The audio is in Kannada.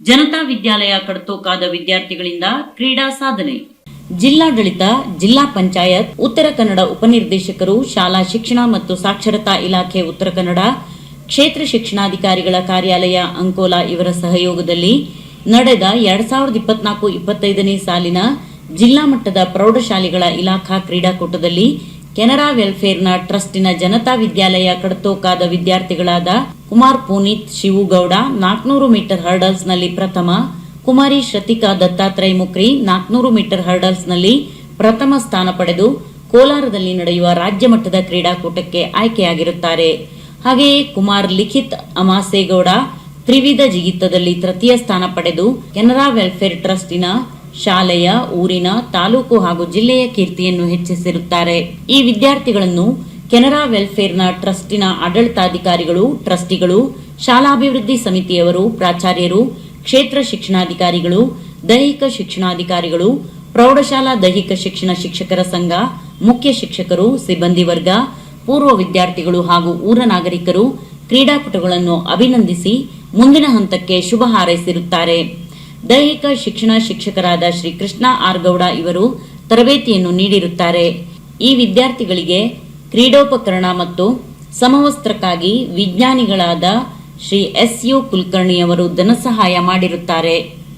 ಜನತಾ ವಿದ್ಯಾಲಯ ಕಡತೋಕಾದ ವಿದ್ಯಾರ್ಥಿಗಳಿಂದ ಕ್ರೀಡಾ ಸಾಧನೆ. ಜಿಲ್ಲಾಡಳಿತ, ಜಿಲ್ಲಾ ಪಂಚಾಯತ್, ಉತ್ತರ ಕನ್ನಡ ಉಪನಿರ್ದೇಶಕರು, ಶಾಲಾ ಶಿಕ್ಷಣ ಮತ್ತು ಸಾಕ್ಷರತಾ ಇಲಾಖೆ ಉತ್ತರ ಕನ್ನಡ, ಕ್ಷೇತ್ರ ಶಿಕ್ಷಣಾಧಿಕಾರಿಗಳ ಕಾರ್ಯಾಲಯ ಅಂಕೋಲಾ ಇವರ ಸಹಯೋಗದಲ್ಲಿ ನಡೆದ ಎರಡ್ ಸಾವಿರದ ಇಪ್ಪತ್ನಾಲ್ಕು ಇಪ್ಪತ್ತೈದನೇ ಸಾಲಿನ ಜಿಲ್ಲಾ ಮಟ್ಟದ ಪ್ರೌಢಶಾಲೆಗಳ ಇಲಾಖಾ ಕ್ರೀಡಾಕೂಟದಲ್ಲಿ ಕೆನರಾ ವೆಲ್ಫೇರ್ನ ಟ್ರಸ್ಟಿನ ಜನತಾ ವಿದ್ಯಾಲಯ ಕಡತೋಕಾದ ವಿದ್ಯಾರ್ಥಿಗಳಾದ ಕುಮಾರ್ ಪುನೀತ್ ಶಿವುಗೌಡ, ನಾಲ್ಕನೂರು ಮೀಟರ್ ಹರ್ಡಲ್ಸ್ನಲ್ಲಿ ಪ್ರಥಮ, ಕುಮಾರಿ ಶ್ರತಿಕಾ ದತ್ತಾತ್ರೇಯ ಮುಕ್ರಿ ನಾಲ್ಕನೂರು ಮೀಟರ್ ಹರ್ಡಲ್ಸ್ನಲ್ಲಿ ಪ್ರಥಮ ಸ್ಥಾನ ಪಡೆದು ಕೋಲಾರದಲ್ಲಿ ನಡೆಯುವ ರಾಜ್ಯ ಮಟ್ಟದ ಕ್ರೀಡಾಕೂಟಕ್ಕೆ ಆಯ್ಕೆಯಾಗಿರುತ್ತಾರೆ. ಹಾಗೆಯೇ ಕುಮಾರ್ ಲಿಖಿತ್ ಅಮಾಸೇಗೌಡ ತ್ರಿವಿಧ ಜಿಗಿತದಲ್ಲಿ ತೃತೀಯ ಸ್ಥಾನ ಪಡೆದು ಕೆನರಾ ವೆಲ್ಫೇರ್ ಟ್ರಸ್ಟಿನ ಶಾಲೆಯ ಊರಿನ ತಾಲೂಕು ಹಾಗೂ ಜಿಲ್ಲೆಯ ಕೀರ್ತಿಯನ್ನು ಹೆಚ್ಚಿಸಿರುತ್ತಾರೆ. ಈ ವಿದ್ಯಾರ್ಥಿಗಳನ್ನು ಕೆನರಾ ವೆಲ್ಫೇರ್ನ ಟ್ರಸ್ಟಿನ ಆಡಳಿತಾಧಿಕಾರಿಗಳು, ಟ್ರಸ್ಟಿಗಳು, ಶಾಲಾಭಿವೃದ್ಧಿ ಸಮಿತಿಯವರು, ಪ್ರಾಚಾರ್ಯರು, ಕ್ಷೇತ್ರ ಶಿಕ್ಷಣಾಧಿಕಾರಿಗಳು, ದೈಹಿಕ ಶಿಕ್ಷಣಾಧಿಕಾರಿಗಳು, ಪ್ರೌಢಶಾಲಾ ದೈಹಿಕ ಶಿಕ್ಷಣ ಶಿಕ್ಷಕರ ಸಂಘ, ಮುಖ್ಯ ಶಿಕ್ಷಕರು, ಸಿಬ್ಬಂದಿ ವರ್ಗ, ಪೂರ್ವ ವಿದ್ಯಾರ್ಥಿಗಳು ಹಾಗೂ ಊರ ನಾಗರಿಕರು ಕ್ರೀಡಾಪಟುಗಳನ್ನು ಅಭಿನಂದಿಸಿ ಮುಂದಿನ ಹಂತಕ್ಕೆ ಶುಭ ಹಾರೈಸಿರುತ್ತಾರೆ. ದೈಹಿಕ ಶಿಕ್ಷಣ ಶಿಕ್ಷಕರಾದ ಶ್ರೀ ಕೃಷ್ಣ ಆರ್ಗೌಡ ಇವರು ತರಬೇತಿಯನ್ನು ನೀಡಿರುತ್ತಾರೆ. ಈ ವಿದ್ಯಾರ್ಥಿಗಳಿಗೆ ಕ್ರೀಡೋಪಕರಣ ಮತ್ತು ಸಮವಸ್ತ್ರಕ್ಕಾಗಿ ವಿಜ್ಞಾನಿಗಳಾದ ಶ್ರೀ ಎಸ್ ಯು ಕುಲಕರ್ಣಿಯವರು ಧನಸಹಾಯ ಮಾಡಿರುತ್ತಾರೆ.